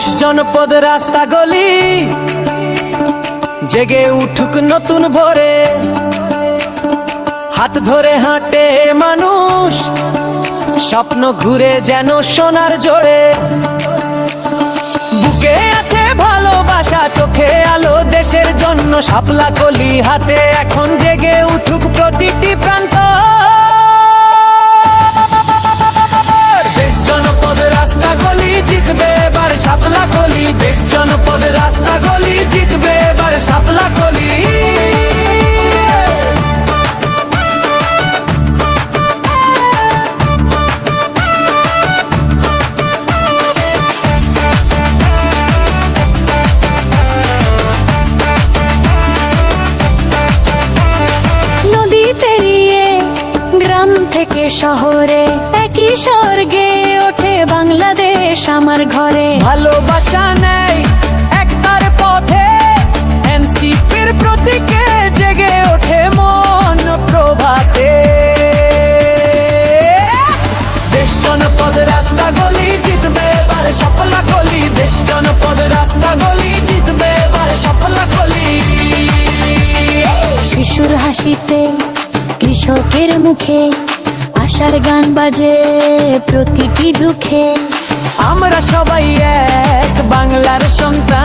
দেশ জনপদ রাস্তা গলি। জেগে উঠুক নতুন ভোরে। হাত ধরে হাঁটে মানুষ। স্বপ্ন ঘুরে যেন সোনার জোরে। বুকে আছে ভালোবাসা, চোখে আলো, দেশের জন্য শাপলা কলি হাতে এখন জেগে উঠুক প্রতিটি প্রান্ত। কলি দেশ জনপদ রাস্তা গলি জিতবে এবার পেরিয়ে গ্রাম থেকে শহরে একই স্বর্গে বাংলাদেশ আমার ঘরে। ভালোবাসা নেই একতার পথে। এনসিপির প্রতীকে জেগে ওঠে মন প্রভাতে। দেশ জনপদ রাস্তা গলি জিতবে এবার সফলা গলি দেশ জনপদ রাস্তা গলি জিতবে এবার সফলা গলি শিশুর হাসিতে কৃষকের মুখে আশার গান বাজে প্রতিটি দুঃখে। আমরা সবাই এক বাংলার সন্তান।